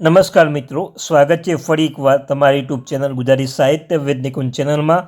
નમસ્કાર મિત્રો, સ્વાગત છે ફરી એકવાર તમારી યુટ્યુબ ચેનલ ગુજરાતી સાહિત્ય વૈજ્ઞિકુંજ ચેનલમાં.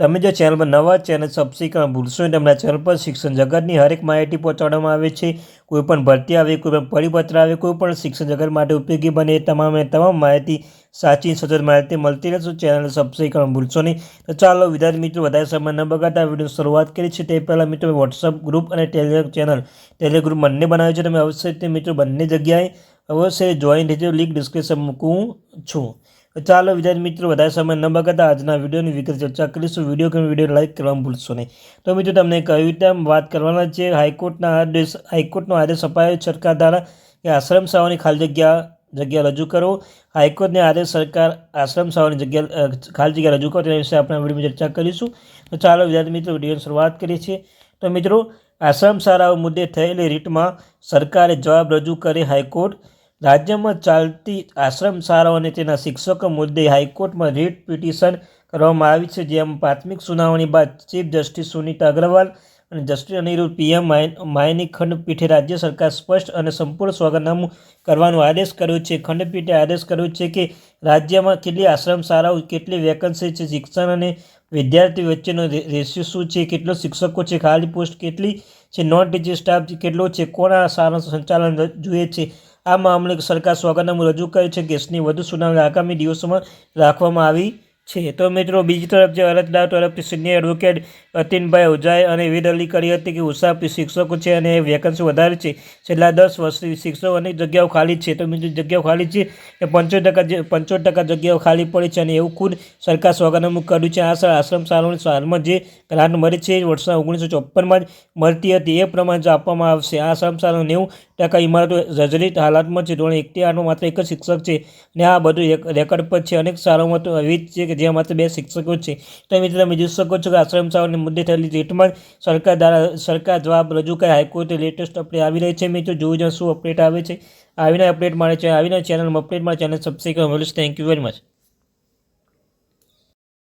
તમે જો ચેનલમાં નવા ચેનલ સબસ્ક્રાઈબ ભૂલશો તમને ચેનલ પર શિક્ષણ જગતની હરેક માહિતી પહોંચાડવામાં આવે છે. કોઈ પણ ભરતી આવે, કોઈ પણ પરિપત્ર આવે, કોઈ પણ શિક્ષણ જગત માટે ઉપયોગી બને તમામે તમામ માહિતી સાચી સચોટ માહિતી મળતી રહેશે. ચેનલ સબસ્ક્રાઈબ ભૂલશો નહીં. તો ચાલો વિદ્યાર્થી મિત્રો, વધારે સમય ન બગાડતા વીડિયો શરૂઆત કરી છે તે પહેલાં મિત્રો વોટ્સઅપ ગ્રુપ અને ટેલિગ્રામ ચેનલ ટેલિગ્રુપ ગ્રુપ બંને બનાવ્યું છે. તમે અવશ્ય તે મિત્રો બંને જગ્યાએ અવશ્ય જોઈન થજો લિંક ડિસ્ક્રિપ્શન મૂકું છું. ચાલો વિદ્યાર્થી મિત્રો, વધારે સમય ન બગાડતા આજના વિડીયોની વિગત ચર્ચા કરીશું. વીડિયો કે વીડિયો લાઈક કરવાનું ભૂલશો નહીં. તો મિત્રો, તમને કઈ રીતે વાત કરવાના છે? હાઈકોર્ટના આદેશ, હાઈકોર્ટનો આદેશ અપાયો સરકાર દ્વારા કે આશ્રમ શાળાની ખાલી જગ્યા જગ્યા રજૂ કરો. હાઈકોર્ટને આદેશ સરકાર આશ્રમ શાળાની જગ્યા ખાલી જગ્યા રજૂ કરો તેના વિશે આપણે વિડીયોમાં ચર્ચા કરીશું. તો ચાલો વિદ્યાર્થી મિત્રો, વિડીયોની શરૂઆત કરીએ છીએ. તો મિત્રો, આશ્રમ શાળાઓ મુદ્દે થયેલી રીટમાં સરકારે જવાબ રજૂ કરી હાઈકોર્ટ રાજ્યમાં ચાલતી આશ્રમ શાળાઓ અને તેના શિક્ષકો મુદ્દે હાઈકોર્ટમાં રીટ પિટિશન કરવામાં આવી છે, જેમાં પ્રાથમિક સુનાવણી બાદ ચીફ જસ્ટિસ સુનીતા અગ્રવાલ અને જસ્ટિસ અનિરુદ્ધ પીએમ માયની ખંડપીઠે રાજ્ય સરકાર સ્પષ્ટ અને સંપૂર્ણ સ્વાગતનામું કરવાનો આદેશ કર્યો છે. ખંડપીઠે આદેશ કર્યો છે કે રાજ્યમાં કેટલી આશ્રમ શાળાઓ કેટલી વેકન્સી છે, શિક્ષણ અને વિદ્યાર્થી વચ્ચેનો રેશિયો શું છે, કેટલો શિક્ષકો છે, ખાલી પોસ્ટ કેટલી છે નોન ટીચિંગ સ્ટાફ કેટલો છે કોણ આ શાળાનું સંચાલન જોઈએ છે. આ મામલે સરકાર સોગંદનામું રજૂ કરે છે. કેસની વધુ સુનાવણી આગામી દિવસોમાં રાખવામાં આવી છે. તો મિત્રો, બીજી તરફ જે અરજદાર તરફથી સિનિયર એડવોકેટ અતિનભાઈ ઓઝાએ અને વિદ અલી કરી હતી કે ઉષા શિક્ષકો છે અને વેકન્સી વધારે છે. છેલ્લા દસ વર્ષથી શિક્ષકો અને જગ્યાઓ ખાલી છે. તો મિત્રો, જગ્યાઓ ખાલી છે એ પંચોતેર ટકા પંચોતેર ટકા જગ્યાઓ ખાલી પડી છે અને એવું ખુદ સરકાર સ્વાગતમુખ કર્યું છે. આ આશ્રમ શાળાઓની હાલમાં જે ગ્રાન્ટ મળી છે, વર્ષના ઓગણીસો ચોપનમાં જ મળતી હતી. એ પ્રમાણે આપવામાં આવશે. આ આશ્રમ શાળાઓ નેવું ટકા ઇમારતો જર્જરિત હાલતમાં છે. ધોરણ એકથી આઠમાં માત્ર એક જ શિક્ષક છે. અને આ બધું રેકર્ડ પર છે. અનેક શાળાઓમાં તો એવી જ છે કે જ્યાં માત્ર બે શિક્ષકો છે. તો મિત્રો, તમે જોઈ શકો છો કે આશ્રમ શાળાને મુદ્દે થયેલી રેટમાં સરકાર દ્વારા, સરકાર જવાબ રજૂ કરે હાઈકોર્ટે લેટેસ્ટ અપડેટ આવી રહી છે. મિત્રો જોવું જોઈએ શું અપડેટ આવે છે. આવીને અપડેટ મળે છે. આવીને ચેનલમાં અપડેટ મળે ચેનલ સબસ્ક્રાઈબ મળીશ થેન્ક યુ વેરી મચ